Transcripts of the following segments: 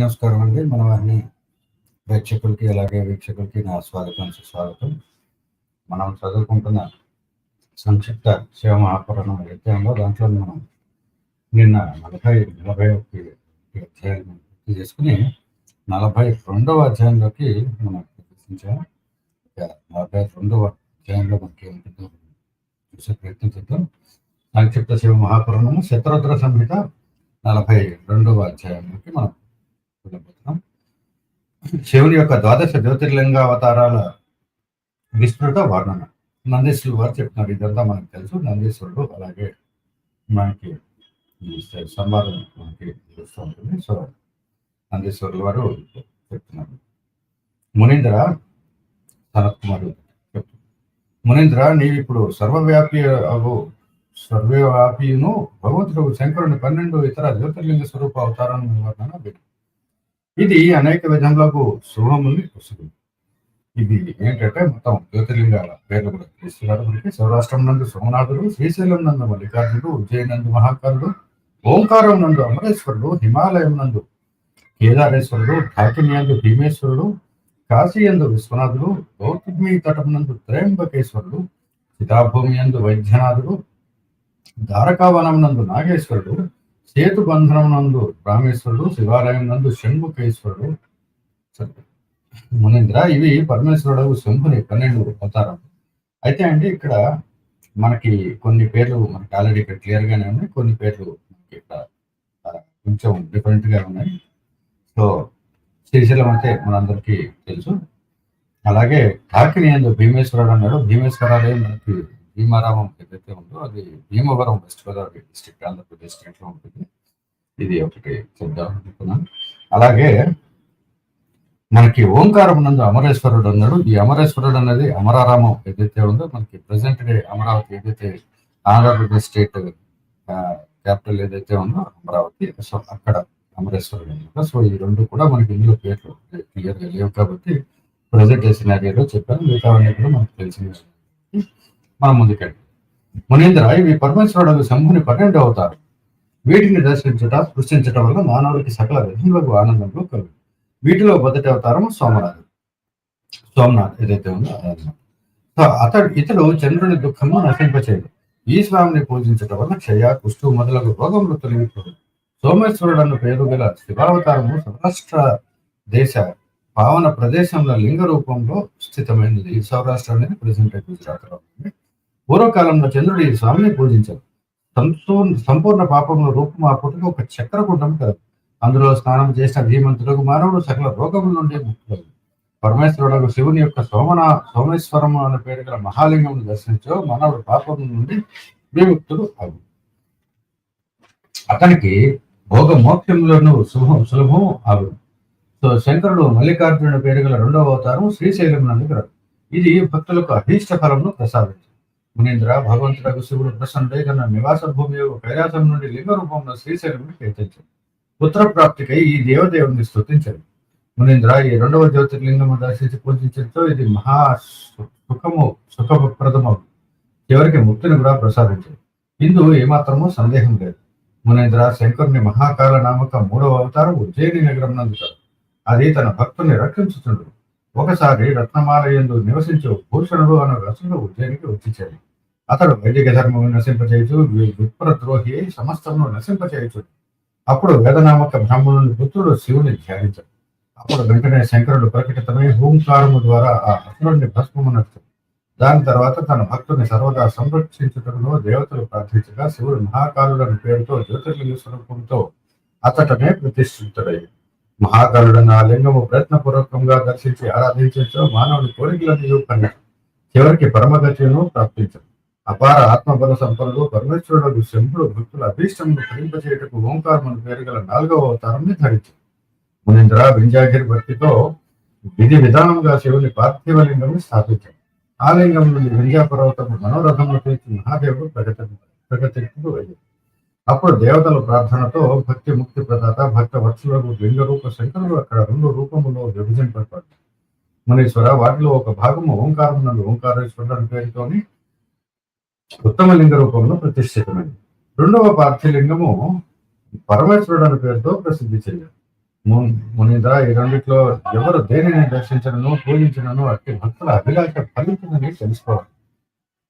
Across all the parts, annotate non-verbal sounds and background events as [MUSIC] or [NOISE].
నమస్కారం అండి మన వారిని ప్రేక్షకులకి అలాగే వీక్షకులకి నా స్వాగతం సుస్వాగతం. మనం చదువుకుంటున్న సంక్షిప్త శివ మహాపురాణం ఏదైతే ఉందో దాంట్లో మనం నిన్న నలభై నలభై ఒకటి అధ్యాయం పూర్తి చేసుకుని నలభై రెండవ అధ్యాయంలోకి మనం ప్రదర్శించాము నలభై రెండవ అధ్యాయంలో మనకి ఏముంటుందో చూసే ప్రయత్నం చేద్దాం. సంక్షిప్త శివ మహాపురాణము శత్రుద్ర సంహిత నలభై రెండవ అధ్యాయంలోకి మనం శివుని యొక్క ద్వాదశ జ్యోతిర్లింగ అవతారాల విస్తృత వర్ణన. నందీశ్వరుడు వారు చెప్తున్నారు. ఇదంతా మనకు తెలుసు. నందీశ్వరుడు అలాగే మనకి సంవాదం మనకి తెలుస్తూ ఉంటుంది. సో నందీశ్వరుడు వారు చెప్తున్నారు. మునీంద్ర సనత్ కుమార్ చెప్తున్నారు మునీంద్ర నీవు ఇప్పుడు సర్వవ్యాపి అవు సర్వవ్యాపిను భగవంతుడు శంకరుని పన్నెండు ఇతర జ్యోతిర్లింగ స్వరూప అవతారం వర్ణన పెట్టు ఇది అనేక విధములకు శుభముల్ని పుస్తకం ఇది ఏంటంటే మొత్తం జ్యోతిర్లింగాల పేర్లు కూడా ఇస్తున్నారు మనకి. సౌరాష్ట్రం నందు సోమనాథుడు శ్రీశైలం నందు మల్లికార్జునుడు ఉజ్జయిన్ నందు మహాకారుడు ఓంకారం నందు అమరేశ్వరుడు హిమాలయం నందు కేదారేశ్వరుడు ఢాకిన్యందు భీమేశ్వరుడు కాశీ యందు విశ్వనాథుడు గౌతమి తటం నందు త్రయంబకేశ్వరుడు సీతాభూమి యందు వైద్యనాథుడు ద్వారకావనం నందు నాగేశ్వరుడు సేతు బంధనం నందు రామేశ్వరుడు శివాలయం నందు శంభుకేశ్వరుడు మునీంద్ర ఇవి పరమేశ్వరుడు శంభుని పన్నెండు అవతారం అయితే అండి ఇక్కడ మనకి కొన్ని పేర్లు మనకి ఆల్రెడీ ఇక్కడ క్లియర్ గానే ఉన్నాయి. కొన్ని పేర్లు మనకి ఇక్కడ కొంచెం డిఫరెంట్గా ఉన్నాయి. సో శ్రీశైలం అంటే మనందరికీ తెలుసు. అలాగే కాకిని ఎందు భీమేశ్వరుడు అన్నాడు. భీమేశ్వరాలయం మనకి భీమారామం ఏదైతే ఉందో అది భీమవరం వెస్ట్ గోదావరి డిస్ట్రిక్ట్ ఆంధ్రప్రదేశ్ స్టేట్లో ఉంటుంది. ఇది ఒకటి చెప్దాం అనుకున్నాను. అలాగే మనకి ఓంకారం నందు అమరేశ్వరుడు అన్నాడు. ఈ అమరేశ్వరుడు అనేది అమరారామం ఏదైతే ఉందో మనకి ప్రెసెంట్ డే అమరావతి ఏదైతే ఆంధ్రప్రదేశ్ స్టేట్ క్యాపిటల్ ఏదైతే ఉందో అమరావతి సో అక్కడ అమరేశ్వరుడు అనమాట సో ఈ రెండు కూడా మనకి ఇందులో పేర్లు క్లియర్గా లేవు కాబట్టి ప్రజెంట్ ఏరియాలో చెప్పాను. మిగతావన్నీ కూడా మనకు తెలిసిన మనం ముందుకెళ్ళి. మునీంద్ర ఇవి పరమేశ్వరుడు శంభుని పన్నెండు అవుతారు. వీటిని దర్శించుట సృష్టించటం వల్ల మానవుడికి సకల విధులకు ఆనందంలో కలుగు. వీటిలో మొదటి అవతారం సోమనాథ్ సోమనాథ్ ఏదైతే ఉందో సో అతడు ఇతడు చంద్రుని దుఃఖము నశింపచేయడు. ఈ స్వామిని పూజించటం వల్ల క్షయ కుష్టు మొదలగు రోగములు తొలగిపోదు సోమేశ్వరుడు అన్న పేరు గల శివావతారము సౌరాష్ట్ర దేశ పావన ప్రదేశంలో లింగ రూపంలో స్థితమైనది. ఈ సౌరాష్ట్ర అనేది ప్రజెంట్ గుజరాత్లో ఉంది. పూర్వకాలంలో చంద్రుడు ఈ స్వామిని పూజించారు సంపూర్ణ సంపూర్ణ పాపంలో రూపం ఆ పుట్టుకు ఒక చక్రకుండం కలదు అందులో స్నానం చేసిన ధీమంతులకు మానవుడు సకల రోగముల నుండి ముక్తుడు పరమేశ్వరుడు శివుని యొక్క సోమన సోమేశ్వరము అనే పేరు గల మహాలింగం దర్శించో మానవుడు పాపం నుండి విముక్తుడు అవు. అతనికి భోగ మోక్షంలోను శుభం సులభం అవు. సో శంకరుడు మల్లికార్జునుడి పేరు గల రెండవ అవతారం శ్రీశైలం నందు గలదు. ఇది భక్తులకు అభీష్ట ఫలమును ప్రసాదించారు మునీంద్ర భగవంతుడు శివుడు ప్రసన్నుడే తన నివాస భూమి యొక్క కైలాసం నుండి లింగ రూపంలో శ్రీశైలంని కీర్తించాడు పుత్రప్రాప్తికై ఈ దేవదేవుని స్తుతించాడు. మునీంద్ర ఈ రెండవ జ్యోతిర్లింగము దర్శించి పూజించడంతో ఇది మహా సుఖము సుఖప్రదము చివరికి ముక్తిని కూడా ప్రసాదించాడు. ఇందు ఏమాత్రము సందేహం లేదు. మునీంద్ర శంకరుని మహాకాల నామక మూడవ అవతారం ఉజ్జయిని నగరం నందు అది తన భక్తుని రక్షించుతుండు ఒకసారి రత్నమాలయందు నివసించు భూషణుడు అన్న రసుడు ఉజ్జయినికి వచ్చించాడు అతడు వైదిక ధర్మం నశింపచేయచు వి- విప్రద్రోహి అయి సమస్తమును నశింపచేయచు అప్పుడు వేదనామక బ్రాహ్మణుని పుత్రుడు శివుని ధ్యానించాడు. అప్పుడు వెంటనే శంకరుడు ప్రకటితమై హూంకారము ద్వారా ఆ అసురుడిని భస్మమునట్టు దాని తర్వాత తన భక్తుని సర్వదా సంరక్షించుటకు దేవతలు ప్రార్థించగా శివుడు మహాకాలుడని పేరుతో జ్యోతిర్లింగ స్వరూపంతో అతటనే ప్రతిష్ఠితుడయ్యాడు. మహాకాలుడన్న ఆ లింగము ప్రయత్నపూర్వకంగా దర్శించి ఆరాధించో మానవుని కోరికలను కన్నాడు చివరికి పరమగత్యను ప్రాప్తించాడు అపార ఆత్మబల సంపన్నుడు పరమేశ్వరుడు శంభుడు భక్తుల అభీష్టమును ఫలింపచేయటకు ఓంకారమును పేరు గల నాలుగవ అవతారాన్ని ధరించాడు మునీంద్ర వింజాగిరి భక్తితో విధి విధానంగా శివుని పార్థివ లింగం స్థాపించాడు ఆ లింగం నుండి వింజా మనోరథములు మనోరథంలో తీర్చి మహాదేవుడు ప్రగతి ప్రగతికు వెళ్ళాడు అప్పుడు దేవతల ప్రార్థనతో భక్తి ముక్తి ప్రదాత భక్త వత్సలకు లింగ రూప శంకరుడు అక్కడ రెండు రూపములో విభజింపబడ్డాడు మునీశ్వర వాటిలో ఒక భాగము ఓంకారం నందు ఓంకారేశ్వరుడు అని పేరుతోని ఉత్తమ లింగ రూపంలో ప్రతిష్ఠితమైంది. రెండవ పార్థిలింగము పరమేశ్వరుడు అనే పేరుతో ప్రసిద్ధి చెందాడు మునీంద్ర ఈ రెండిట్లో ఎవరు దేనిని దర్శించడను పూజించడను అట్టి భక్తుల అభిలాష ఫలితుందని తెలుసుకోవాలి.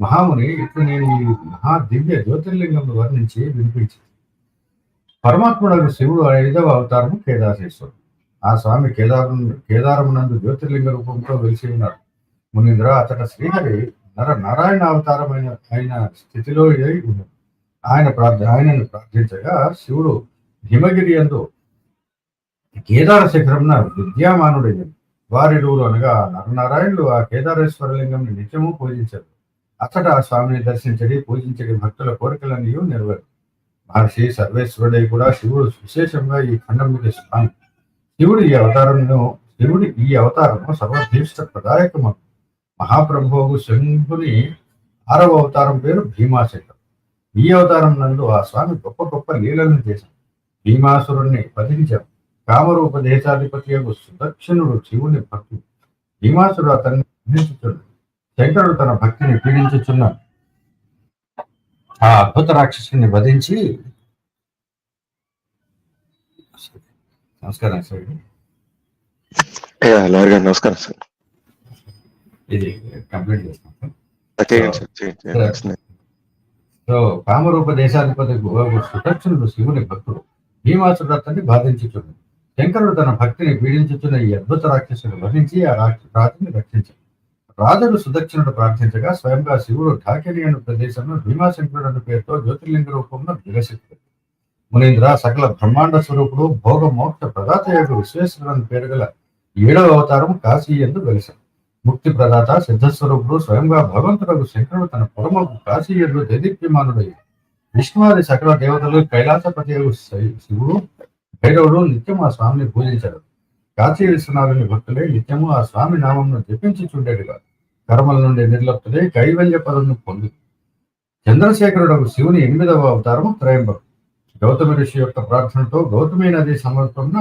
మహాముని ఇప్పుడు నేను ఈ మహా దివ్య జ్యోతిర్లింగం వర్ణించి వినిపించింది. పరమాత్ముడు శివుడు ఐదవ అవతారము కేదారేశ్వరుడు. ఆ స్వామి కేదారం కేదారమునందు జ్యోతిర్లింగ రూపంతో వెలిసి ఉన్నారు. మునీంద్ర అతట శ్రీహరి నర నారాయణ అవతారమైన అయిన స్థితిలో అయి ఉన్నాడు ఆయన ప్రార్థ ఆయనను ప్రార్థించగా శివుడు హిమగిరి అందు కేదార శిఖరంన వారి వారిరువురు అనగా నరనారాయణులు ఆ కేదారేశ్వర లింగం నిత్యము పూజించారు. అతడు ఆ స్వామిని దర్శించడి పూజించడి భక్తుల కోరికలన్నీ నెరవేరు. మహర్షి సర్వేశ్వరుడై కూడా శివుడు విశేషంగా ఈ ఖండం మీద స్వామి. శివుడు ఈ అవతారంలో శివుడి ఈ అవతారము సర్వభీష్ట ప్రదాయకము. మహాప్రభువు శంభుని ఆరవ అవతారం పేరు భీమాశంకర్ ఈ అవతారం నందు ఆ స్వామి గొప్ప గొప్ప లీలలను చేశాం. భీమాసురుణ్ణి వధించాడు కామరూప దేశాధిపతి యొక్క సుదక్షిణుడు శివుని భక్తుడు. భీమాసుడు అతన్ని వధించుచున్నాడు శంకరుడు తన భక్తిని పీడించుచున్నాడు. ఆ అద్భుత రాక్షసుని వధించి నమస్కారం సార్. యా, లాయర్ గారు నమస్కారం సార్. ఇది కంప్లీట్ చేస్తాం. సో కామరూప దేశాధిపతి సుదక్షిణుడు శివుని భక్తుడు భీమాసుడు అతన్ని బాధించుచున్నాడు. శంకరుడు తన భక్తిని పీడించుచున్న ఈ అద్భుత రాక్షసుని వధించి ఆ రాక్ష రాజుని రక్షించాడు. రాజుడు సుదక్షిణుడు ప్రార్థించగా స్వయంగా శివుడు ఠాకిరి అనే ప్రదేశంలో భీమాశంకరుడు అనే పేరుతో జ్యోతిర్లింగ రూపంలో వికసిస్తాడు మునీంద్ర సకల బ్రహ్మాండ స్వరూపుడు భోగ మోక్ష ప్రదాత యొక్క విశ్వేశ్వరుడు అనే పేరు గల ఏడవ అవతారం కాశీ ఎందు వెలిసాడు ముక్తి ప్రదాత సిద్ధస్వరూపుడు స్వయంగా భగవంతుడు శంకరుడు తన పరమకు కాశీ ఎందు దేదీప్యమానుడయ్యాడు విష్ణువారి సకల దేవతలు కైలాసపతి శివుడు భైరవుడు నిత్యం ఆ స్వామిని పూజించాడు. కాచి విశ్వనాథుని భక్తులే నిత్యము ఆ స్వామి నామంను జపించి చూడేడుగా కర్మల నుండి నిర్లప్తులై కైవల్య పదను పొంది చంద్రశేఖరుడు శివుని ఎనిమిదవ అవతారము త్రయంబకు. గౌతమి ఋషి యొక్క ప్రార్థనతో గౌతమి నది సమర్పణ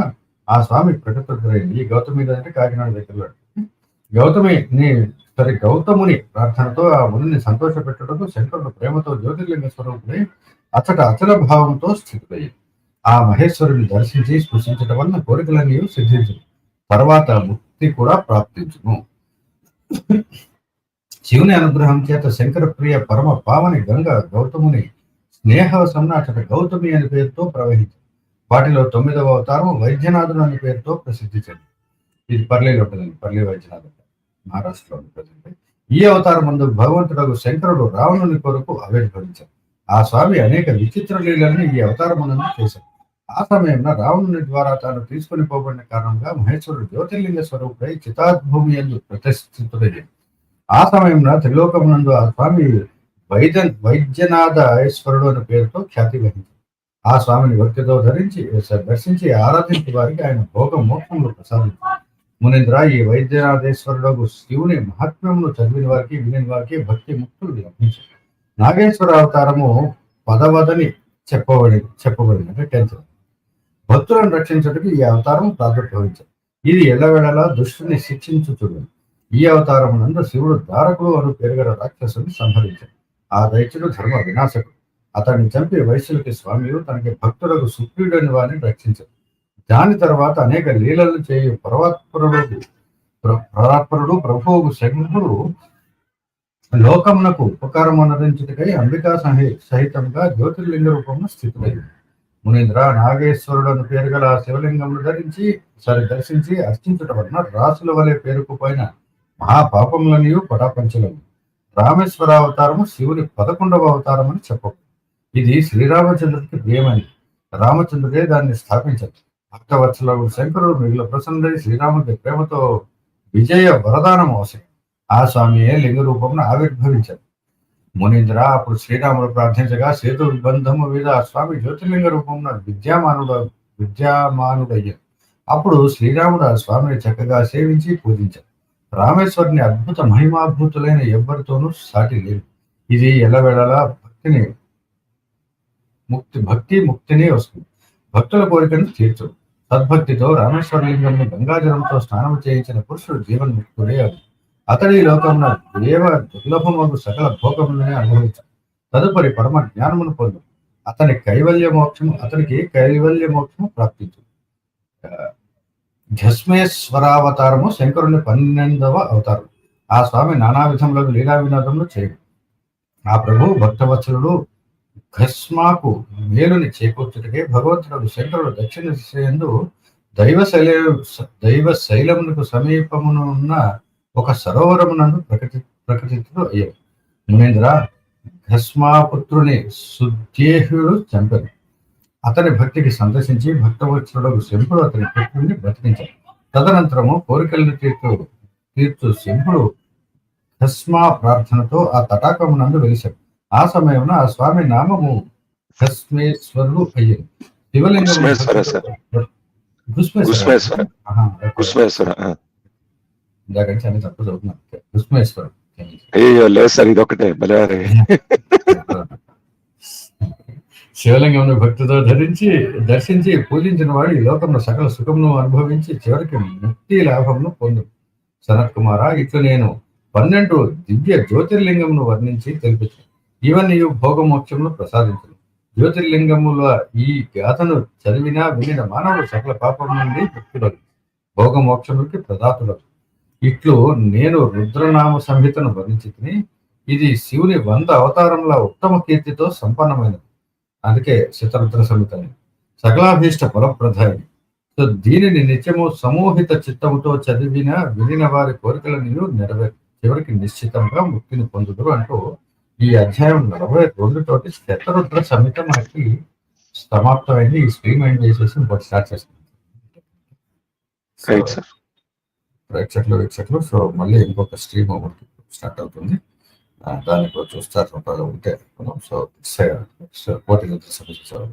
ఆ స్వామి ప్రకటితుడైంది ఈ గౌతమి నది అంటే కాకినాడ దగ్గరలో గౌతమిని సరే గౌతముని ప్రార్థనతో ఆ మునిని సంతోషపెట్టడంతో శంకరుడు ప్రేమతో జ్యోతిర్లింగ స్వరూపుడై అచ్చట అచల భావంతో స్థితుడయ్యింది ఆ మహేశ్వరుని దర్శించి స్పృశించడం వలన కోరికలన్నీ సిద్ధించును. తర్వాత ముక్తి కూడా ప్రాప్తించును. శివుని అనుగ్రహం చేత శంకర ప్రియ పరమ పావని గంగ గౌతముని స్నేహవశంన అచ్చట గౌతమి అనే పేరుతో ప్రవహించింది వాటిలో తొమ్మిదవ అవతారం వైద్యనాథుడు అనే పేరుతో ప్రసిద్ధి చెంది ఇది పర్లేలో ఉంటుందండి పర్లే వైద్యనాథుడు. మహారాష్ట్రలో ఉంటుంది ఈ అవతారం ముందు భగవంతుడు శంకరుడు రావణుని కొరకు ఆవిర్భవించారు ఆ స్వామి అనేక విచిత్ర లీలలను ఈ అవతారమునందు చేశారు ఆ సమయంలో రావణుని ద్వారా తాను తీసుకుని పోబడిన కారణంగా మహేశ్వరుడు జ్యోతిర్లింగ స్వరూపుడై చితాద్భూమి ఎందు ప్రతిష్ఠితుడయ్యాడు ఆ సమయంలో త్రిలోకమునందు ఆ స్వామి వైద్య వైద్యనాథేశ్వరుడు అనే పేరుతో ఖ్యాతి వహించారు ఆ స్వామిని భక్తితో ధరించి దర్శించి ఆరాధించి వారికి ఆయన భోగ మోక్షంలో ప్రసాదించారు మునీంద్ర ఈ వైద్యనాథేశ్వరుడు శివుని మహాత్మ్యమును చదివిన వారికి వినిన వారికి భక్తి ముక్తులు లభించారు నాగేశ్వర అవతారము పదవదని చెప్పబడి చెప్పబడింది అంటే టెన్త్ భక్తులను రక్షించడానికి ఈ అవతారం ప్రాదుర్భవించారు ఇది ఎల్లవేళలా దుష్టుని శిక్షించుచుడు ఈ అవతారం నందు శివుడు దారకుడు అను పేరుగల రాక్షసుని సంహరించాడు. ఆ దైత్యుడు ధర్మ వినాశకుడు. అతన్ని చంపి వైశ్యులకి స్వామియు తనకి భక్తులకు సుప్రీయుడని వారిని రక్షించాడు. దాని తర్వాత అనేక లీలలు చేయు పరవాత్పరుడు పరాత్పరుడు ప్రభువు శంకుడు లోకమునకు ఉపకారం అనరించుటకై అంబికా సహి సహితంగా జ్యోతిర్లింగ రూపంలో స్థితులైంది మునీంద్ర నాగేశ్వరుడు అని పేరు గల ఆ శివలింగమును ధరించి సరి దర్శించి అర్చించుట వలన రాసుల వలె పేరుకుపోయిన మహాపాపములనియు పటాపంచలను రామేశ్వర అవతారము శివుని పదకొండవ అవతారం అని చెప్పవు ఇది శ్రీరామచంద్రుడికి ప్రియమని రామచంద్రుడే దాన్ని స్థాపించారు భక్తవత్సలుడు శంకరుడు మిగిలిన ప్రసన్నుడై శ్రీరాముడి ప్రేమతో విజయ వరదానం అవసరం. ఆ స్వామియే లింగ రూపమును ఆవిర్భవించారు మునీంద్ర అప్పుడు శ్రీరాముడు ప్రార్థించగా సేతు బంధము మీద స్వామి జ్యోతిర్లింగ రూపంలో విద్యామానుడు విద్యామానుడయ్యాడు అప్పుడు శ్రీరాముడు ఆ స్వామిని చక్కగా సేవించి పూజించారు రామేశ్వరుని అద్భుత మహిమాభూతులైన ఎవ్వరితోనూ సాటి లేదు ఇది ఎల్లవేళలా భక్తిని ముక్తి భక్తి ముక్తిని వస్తుంది. భక్తుల కోరికను తీర్చు. సద్భక్తితో రామేశ్వరలింగంను గంగాజలంతో స్నానం చేయించిన పురుషుడు జీవన్ముక్తుడే అది అతడి ఈ లోకంలో దేవ దుర్లభమగు సకల భోగములనే అనుభవించాడు. తదుపరి పరమ జ్ఞానమును పొందు. అతని కైవల్య మోక్షము అతనికి కైవల్య మోక్షము ప్రాప్తించు ఘస్మేశ్వరావతారము శంకరుని పన్నెండవ అవతారం. ఆ స్వామి నానా విధములకు లీలా వినోదములు చేయడు. ఆ ప్రభు భక్తవత్సలుడు ఘస్మాకు మేలుని చేకూర్చుటకే భగవంతుడు శంకరుడు దక్షిణ దిశయందు దైవ శైల దైవ శైలమునకు సమీపమున ఉన్న ఒక సరోవరమునందు ప్రకటి ప్రకటితుడు అయ్యాడు మునేంద్ర భస్మాపుత్రుని సుద్యేహుడు చంపను. అతని భక్తికి సందర్శించి భక్తవత్సరుడు శంపుడు అతని పుత్రుడిని బ్రతికించాడు తదనంతరము కోరికలను తీర్చు తీర్చు శంపుడు భస్మా ప్రార్థనతో ఆ తటాకమునందు వెలిశాడు ఆ సమయంలో ఆ స్వామి నామము భస్మేశ్వరుడు అయ్యింది శివలింగం అన్ని చదువుతున్నాను గుస్మేశ్వరం అయ్యో లేదు సార్ ఇది ఒకటే బలే [LAUGHS] శివలింగం భక్తితో ధరించి దర్శించి పూజించిన వాడు ఈ లోకంలో సకల సుఖమును అనుభవించి చివరికి ముక్తి లాభమును పొందు సనత్ కుమార ఇట్లు నేను పన్నెండు దివ్య జ్యోతిర్లింగమును వర్ణించి తెలిపించాను ఇవన్నీ భోగమోక్షమును ప్రసాదించను. జ్యోతిర్లింగముల ఈ గాథను చదివినా వినిన మానవుడు సకల పాపం నుండి ముక్తుడదు భోగమోక్షములకి ప్రదాతుడదు ఇట్లు నేను రుద్రనామ సంహితను వర్ణించి ఇది శివుని వంద అవతారంలో ఉత్తమ కీర్తితో సంపన్నమైనది. అందుకే శతరుద్ర సంహితని. సకలాభీష్ట ఫలప్రదాయని సో దీనిని నిత్యము సమూహిత చిత్తముతో చదివిన వినిన వారి కోరికలను నెరవేరు చివరికి నిశ్చితంగా ముక్తిని పొందుదురు అంటూ ఈ అధ్యాయం నలభై రెండుతోటి శతరుద్ర సంహిత మనకి సమాప్తమైంది. ఈ స్ట్రీమ్ ఎండ్ చేసేసి ఇంకోటి స్టార్ట్ చేస్తుంది రైట్ సార్ ప్రేక్షకులు వీక్షకులు సో మళ్ళీ ఇంకొక స్ట్రీమ్ ఒకటి స్టార్ట్ అవుతుంది. దాన్ని కూడా చూస్తారు. ఉంటే సో పోటీ సమస్య